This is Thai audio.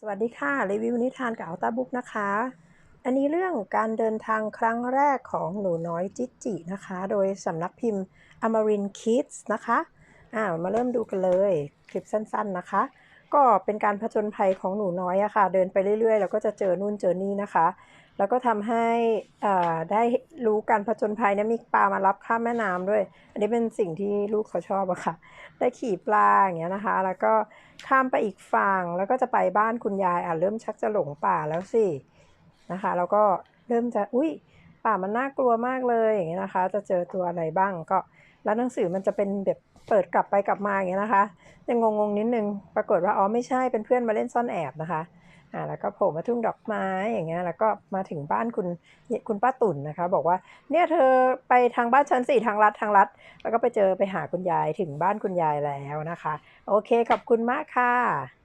สวัสดีค่ะ รีวิวนิทานกับอัลตาบุ๊กนะคะ อันนี้เรื่องการเดินทางครั้งแรกของหนูน้อยจิจินะคะ โดยสำนักพิมพ์อมรินคิดส์นะคะอ่ามาเริ่มดูกันเลยคลิปสั้นๆนะคะ ก็เป็นการผจญภัยของหนูน้อยอะค่ะ เดินไปเรื่อยๆ แล้วก็จะเจอนู่นเจอนี่นะคะ แล้วก็ทำให้ได้รู้การผจญภัยนี่ยมีปลามารับข้ามแม่น้ำด้วย อันนี้เป็นสิ่งที่ลูกเขาชอบอะค่ะ ได้ขี่ปลาอย่างเงี้ยนะคะ แล้วก็ข้ามไปอีกฝั่งแล้วก็จะไปบ้านคุณยายอะเริ่มชักจะหลงป่าแล้วสินะคะ แล้วก็เริ่มจะอุ้ยป่ามันน่ากลัวมากเลยอย่างเงี้ยนะคะ จะเจอตัวอะไรบ้างก็แล้วหนังสือมันจะเป็นแบบเปิดกลับไปกลับมาอย่างเงี้ยนะคะ ยังงงๆนิดนึง ปรากฏว่าอ๋อไม่ใช่เป็นเพื่อนมาเล่นซ่อนแอบนะคะอ่าแล้วก็โผล่มาทุ่งดอกไม้อย่างเงี้ยแล้วก็มาถึงบ้านคุณคุณป้าตุ่นนะคะ บอกว่าเนี่ยเธอไปทางบ้านชั้นสี่ทางลัดทางลัด แล้วก็ไปเจอไปหาคุณยายถึงบ้านคุณยายแล้วนะคะ โอเคขอบคุณมากค่ะ